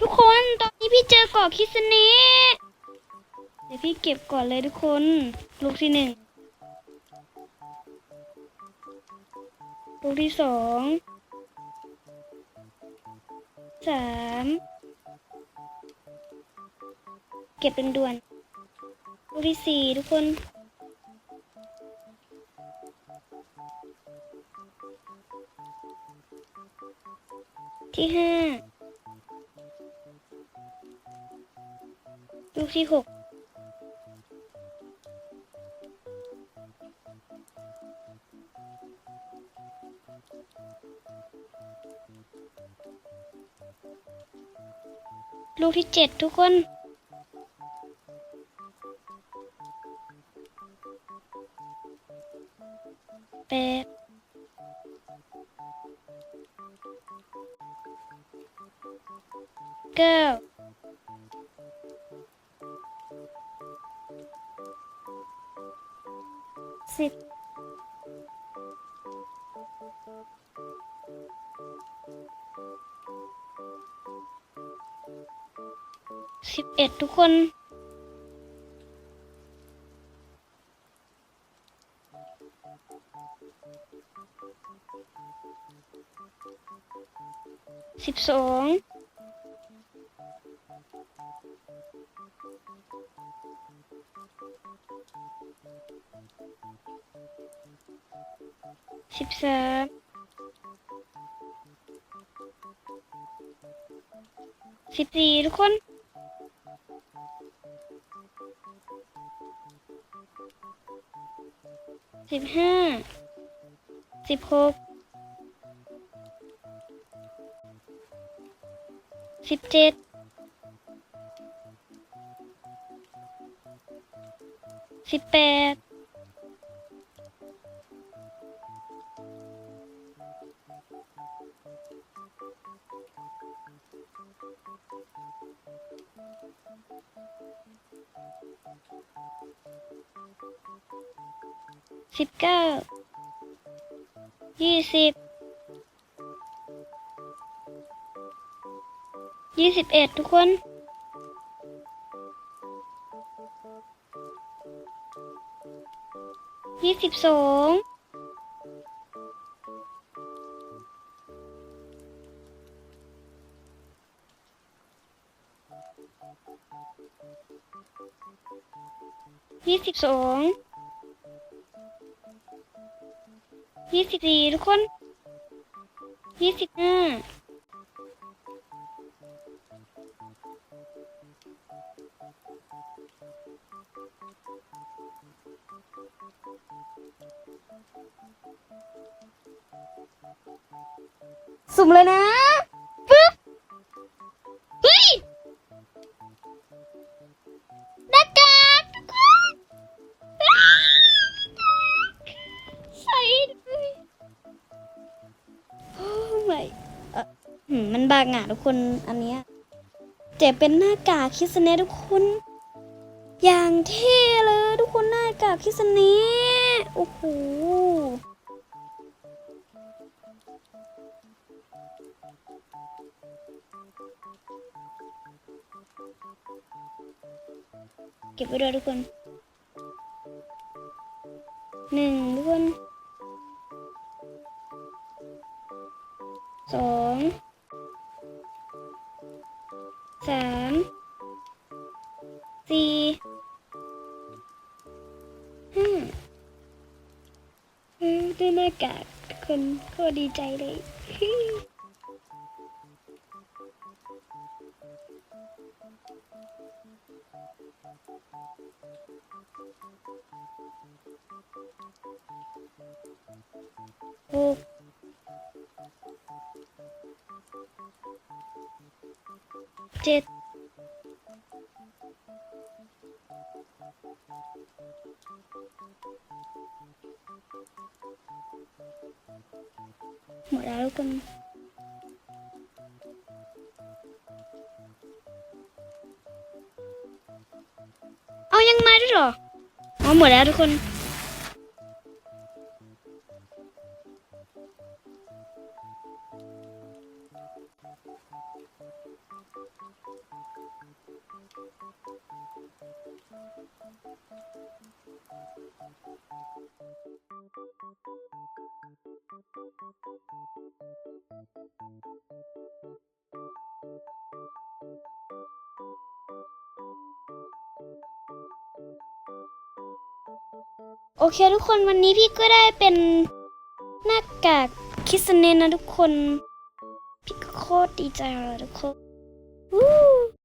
ทุกคนตอนนี้พี่เจอเกาะคิสเนะเดี๋ยวพี่เก็บก่อนเลยทุกคน ลูกที่หนึ่งลูกที่สองสามเก็บเป็นด่วนลูกที่สี่ทุกคนที่ห้า ลูกที่หกลูกที่เจ็ดทุกคน แปดเก้า สิบสิบเอ็ดทุกคน สิบสองสิบสามสิบสี่ทุกคน สิบห้า สิบหก สิบเจ็ด สิบแปด สิบเก้ายี่สิบยี่สิบเอ็ดทุกคนยี่สิบสอง ยี่สิบสองยี่สิบสี่ทุกคนยี่สิบห้าสุ่มเลยนะ หืมมันบางอะทุกคนอันเนี้ยแต่เป็นหน้ากากคิสเนะทุกคน อย่างเท่เลยทุกคนหน้ากากคิสเนะโอ้โหเก็บไว้ด้วยทุกคนหนึ่งทุกคนสอง สามสี่ห้าได้หน้ากากคนก็ดีใจเลย เจ็ดหมดแล้วกันเอายังมาด้วยเหรอ อ๋อหมดแล้วทุกคน โอเคทุกคนวันนี้พี่ก็ได้เป็นหน้ากากคิสเนนนะทุกคน พี่ก็โคตรดีใจเลยทุกคนวู้